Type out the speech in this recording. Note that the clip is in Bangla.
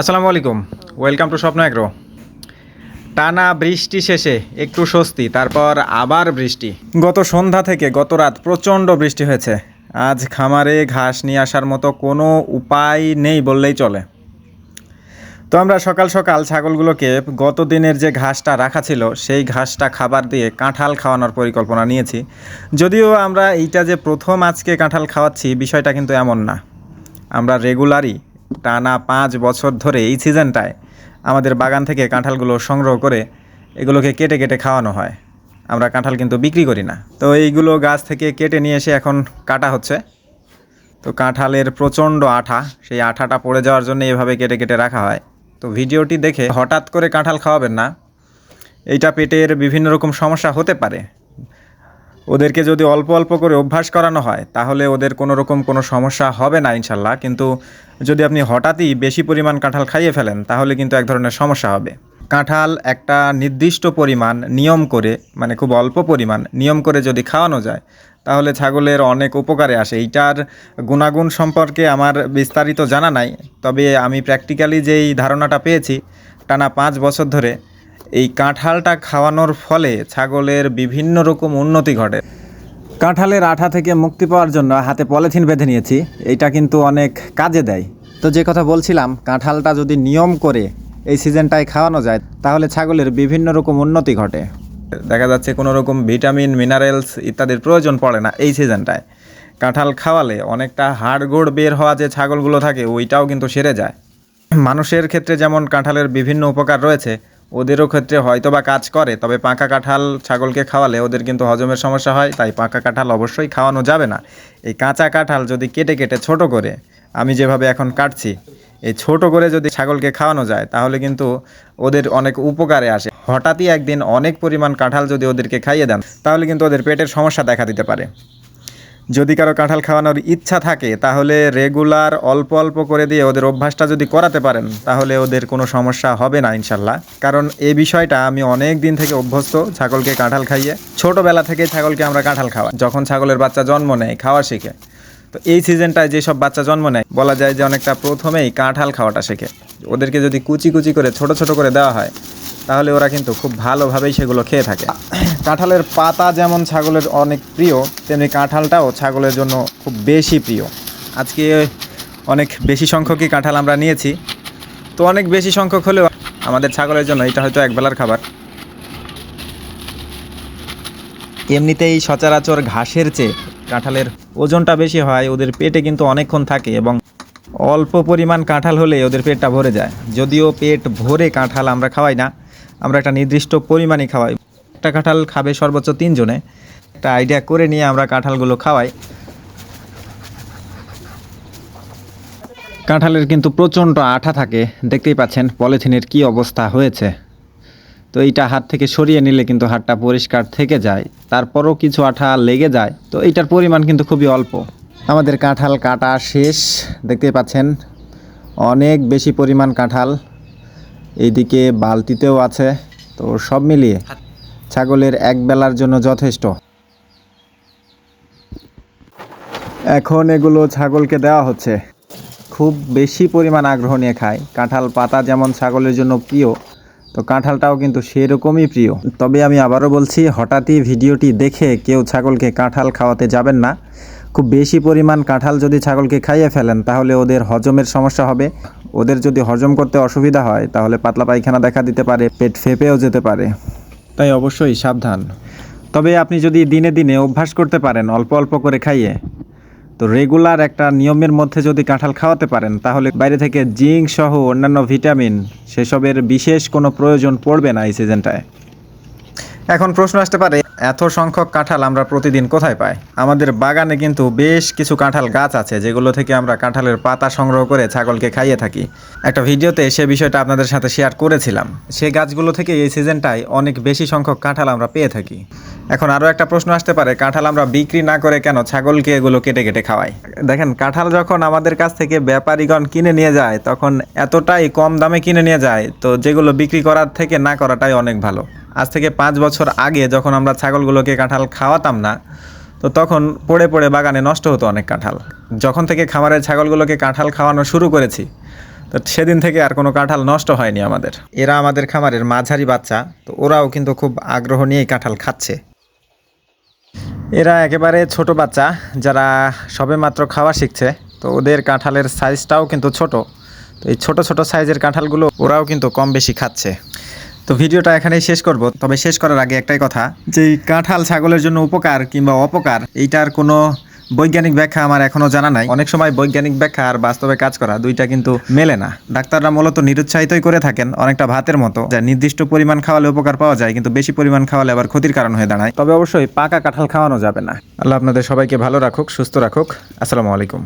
আসসালামু আলাইকুম। Welcome to Swapna Agro. টানা বৃষ্টি শেষে একটু স্বস্তি, তারপর আবার বৃষ্টি। গত সন্ধ্যা থেকে গত রাত প্রচণ্ড বৃষ্টি হয়েছে। আজ খামারে ঘাস নিয়ে আসার মতো কোনো উপায় নেই বললেই চলে। তো আমরা সকাল সকাল ছাগলগুলোকে গত দিনের যে ঘাসটা রাখা ছিল, সেই ঘাসটা খাবার দিয়ে কাঁঠাল খাওয়ানোর পরিকল্পনা নিয়েছি। যদিও আমরা এইটা যে প্রথম আজকে কাঁঠাল খাওয়াচ্ছি, বিষয়টা কিন্তু এমন না। আমরা রেগুলারই টানা পাঁচ বছর ধরে এই সিজনটায় আমাদের বাগান থেকে কাঁঠালগুলো সংগ্রহ করে এগুলোকে কেটে কেটে খাওয়ানো হয়। আমরা কাঁঠাল কিন্তু বিক্রি করি না। তো এইগুলো গাছ থেকে কেটে নিয়ে এসে এখন কাটা হচ্ছে। তো কাঁঠালের প্রচণ্ড আঠা, সেই আঠাটা পড়ে যাওয়ার জন্য এভাবে কেটে কেটে রাখা হয়। তো ভিডিওটি দেখে হঠাৎ করে কাঁঠাল খাওয়াবেন না, এইটা পেটের বিভিন্ন রকম সমস্যা হতে পারে। ওদেরকে যদি অল্প অল্প করে অভ্যাস করানো হয়, তাহলে ওদের কোনো রকম কোনো সমস্যা হবে না ইনশাল্লাহ। কিন্তু যদি আপনি হঠাৎই বেশি পরিমাণ কাঁঠাল খাইয়ে ফেলেন, তাহলে কিন্তু এক ধরনের সমস্যা হবে। কাঁঠাল একটা নির্দিষ্ট পরিমাণ নিয়ম করে মানে খুব অল্প পরিমাণ নিয়ম করে যদি খাওয়ানো যায়, তাহলে ছাগলের অনেক উপকারে আসে। এইটার গুণাগুণ সম্পর্কে আমার বিস্তারিত জানা নাই, তবে আমি প্র্যাকটিক্যালি যেই ধারণাটা পেয়েছি, টানা পাঁচ বছর ধরে এই কাঁঠালটা খাওয়ানোর ফলে ছাগলের বিভিন্ন রকম উন্নতি ঘটে। কাঁঠালের আঠা থেকে মুক্তি পাওয়ার জন্য হাতে পলিথিন বেঁধে নিয়েছি, এটা কিন্তু অনেক কাজে দেয়। তো যে কথা বলছিলাম, কাঁঠালটা যদি নিয়ম করে এই সিজনটায় খাওয়ানো যায়, তাহলে ছাগলের বিভিন্ন রকম উন্নতি ঘটে। দেখা যাচ্ছে কোনো রকম ভিটামিন, মিনারেলস ইত্যাদির প্রয়োজন পড়ে না এই সিজনটায়। কাঁঠাল খাওয়ালে অনেকটা হাড়গোড় বের হওয়া যে ছাগলগুলো থাকে, ওইটাও কিন্তু সেরে যায়। মানুষের ক্ষেত্রে যেমন কাঁঠালের বিভিন্ন উপকার রয়েছে ওদেরও ক্ষেত্রে হয়তো বা কাজ করে, তবে পাকা কাঁঠাল ছাগলকে খাওয়ালে ওদের কিন্তু হজমের সমস্যা হয়, তাই পাকা কাঁঠাল অবশ্যই খাওয়ানো যাবে না। এই কাঁচা কাঁঠাল যদি কেটে কেটে ছোট করে, আমি যেভাবে এখন কাটছি, এই ছোট করে যদি ছাগলকে খাওয়ানো যায়, তাহলে কিন্তু ওদের অনেক উপকারে আসে। হঠাৎই একদিন অনেক পরিমাণ কাঁঠাল যদি ওদেরকে খাইয়ে দেন, তাহলে কিন্তু ওদের পেটের সমস্যা দেখা দিতে পারে। যদি কারও কাঁঠাল খাওয়ানোর ইচ্ছা থাকে, তাহলে রেগুলার অল্প অল্প করে দিয়ে ওদের অভ্যাসটা যদি করাতে পারেন, তাহলে ওদের কোনো সমস্যা হবে না, ইনশাল্লাহ। কারণ এই বিষয়টা আমি অনেক দিন থেকে অভ্যস্ত ছাগলকে কাঁঠাল খাইয়ে। ছোটোবেলা থেকে ছাগলকে আমরা কাঁঠাল খাওয়াই, যখন ছাগলের বাচ্চা জন্ম নেয়, খাওয়া শেখে। তো এই সিজনটায় যেসব বাচ্চা জন্ম নেয়, বলা যায় যে অনেকটা প্রথমেই কাঁঠাল খাওয়াটা শেখে। ওদেরকে যদি কুচি কুচি করে, ছোট ছোট করে দেওয়া হয় তাহলে ওরা কিন্তু খুব ভালোভাবেই সেগুলো খেয়ে থাকে। কাঁঠালের পাতা যেমন ছাগলের অনেক প্রিয়, তেমনি কাঁঠালটাও ছাগলের জন্য খুব বেশি প্রিয়। আজকে অনেক বেশি সংখ্যকই কাঁঠাল আমরা নিয়েছি। তো অনেক বেশি সংখ্যক হলেও আমাদের ছাগলের জন্য এটা হয়তো একবেলার খাবার। এমনিতেই সচরাচর ঘাসের চেয়ে কাঁঠালের ওজনটা বেশি হয়, ওদের পেটে কিন্তু অনেকক্ষণ থাকে এবং অল্প পরিমাণ কাঁঠাল হলে ওদের পেটটা ভরে যায়। যদিও পেট ভরে কাঁঠাল আমরা খাওয়াই না আমরা একটা নির্দিষ্ট পরিমাণই খাওয়াই। একটা কাঁঠাল খাবে সর্বোচ্চ তিনজনে। একটা আইডিয়া করে নিয়ে আমরা কাঁঠালগুলো খাওয়াই। কাঁঠালের কিন্তু প্রচণ্ড আঠা থাকে। দেখতেই পাচ্ছেন পলিথিনের কি অবস্থা হয়েছে। তো এইটা হাত থেকে সরিয়ে নিলে কিন্তু হাতটা পরিষ্কার থেকে যায়। তারপরও কিছু আঠা লেগে যায়। তো এইটার পরিমাণ কিন্তু খুবই অল্প। আমাদের কাঁঠাল কাটা শেষ। দেখতেই পাচ্ছেন অনেক বেশি পরিমাণ কাঁঠাল। এইদিকে বালতিতেও আছে। তো সব মিলিয়ে ছাগলের এক বেলার জন্য যথেষ্ট। এখন এগুলো ছাগলকে দেওয়া হচ্ছে। খুব বেশি পরিমাণ আগ্রহ নিয়ে খায়। কাঁঠাল পাতা যেমন ছাগলের জন্য প্রিয় তো কাঁঠালটাও কিন্তু সেরকমই প্রিয়। তবে আমি আবারও বলছি হঠাৎই ভিডিওটি দেখে কেউ ছাগলকে কাঁঠাল খাওয়াতে যাবেন না। খুব বেশি পরিমাণ কাঁঠাল যদি ছাগলকে খাইয়ে ফেলেন, তাহলে ওদের হজমের সমস্যা হবে। ওদের যদি হজম করতে অসুবিধা হয়, তাহলে পাতলা পায়খানা দেখা দিতে পারে, পেট ফেপেও যেতে পারে। তাই অবশ্যই সাবধান। তবে আপনি যদি দিনে দিনে অভ্যাস করতে পারেন, অল্প অল্প করে খাইয়ে, তো রেগুলার একটা নিয়মের মধ্যে যদি কাঁঠাল খাওয়াতে পারেন, তাহলে বাইরে থেকে জিঙ্ক সহ অন্যান্য ভিটামিন, সেসবের বিশেষ কোনো প্রয়োজন পড়বে না এই সিজনটায়। এখন প্রশ্ন আসতে পারে এত সংখ্যক কাঁঠাল আমরা প্রতিদিন কোথায় পাই? আমাদের বাগানে কিন্তু বেশ কিছু কাঁঠাল গাছ আছে, যেগুলো থেকে আমরা কাঁঠালের পাতা সংগ্রহ করে ছাগলকে খাইয়ে থাকি। একটা ভিডিওতে সে বিষয়টা আপনাদের সাথে শেয়ার করেছিলাম। সে গাছগুলো থেকে এই সিজনটায় অনেক বেশি সংখ্যক কাঁঠাল আমরা পেয়ে থাকি। এখন আরও একটা প্রশ্ন আসতে পারে, কাঁঠাল আমরা বিক্রি না করে কেন ছাগলকে এগুলো কেটে কেটে খাওয়াই? দেখেন, কাঁঠাল যখন আমাদের কাছ থেকে ব্যাপারীগণ কিনে নিয়ে যায়, তখন এতটাই কম দামে কিনে নিয়ে যায়, তো যেগুলো বিক্রি করার থেকে না করাটাই অনেক ভালো। আজ থেকে পাঁচ বছর আগে যখন আমরা ছাগলগুলোকে কাঁঠাল খাওয়াতাম না, তো তখন পড়ে পড়ে বাগানে নষ্ট হতো অনেক কাঁঠাল। যখন থেকে খামারের ছাগলগুলোকে কাঁঠাল খাওয়ানো শুরু করেছি, তো সেদিন থেকে আর কোনো কাঁঠাল নষ্ট হয়নি আমাদের। এরা আমাদের খামারের মাঝারি বাচ্চা, তো ওরাও কিন্তু খুব আগ্রহ নিয়েই কাঁঠাল খাচ্ছে। এরা একেবারে ছোট বাচ্চা, যারা সবেমাত্র খাওয়া শিখছে, তো ওদের কাঁঠালের সাইজটাও কিন্তু ছোট। তো এই ছোট ছোট সাইজের কাঁঠালগুলো ওরাও কিন্তু কম বেশি খাচ্ছে। তো ভিডিওটা এখানেই শেষ করব। তবে শেষ করার আগে একটাই কথা যে কাঁঠাল ছাগলের জন্য উপকার কিংবা অপকার, এইটার কোনো বৈজ্ঞানিক ব্যাখ্যা আমার এখনও জানা নাই। অনেক সময় বৈজ্ঞানিক ব্যাখ্যা আর বাস্তবে কাজ করা দুইটা কিন্তু মেলে না। ডাক্তাররা মূলত নিরুৎসাহিতই করে থাকেন অনেকটা ভাতের মতো, যা নির্দিষ্ট পরিমাণ খাওয়ালে উপকার পাওয়া যায়, কিন্তু বেশি পরিমাণ খাওয়ালে আবার ক্ষতির কারণ হয়ে দাঁড়ায়। তবে অবশ্যই পাকা কাঁঠাল খাওয়ানো যাবে না। আল্লাহ আপনাদের সবাইকে ভালো রাখুক, সুস্থ রাখুক। আসসালামু আলাইকুম।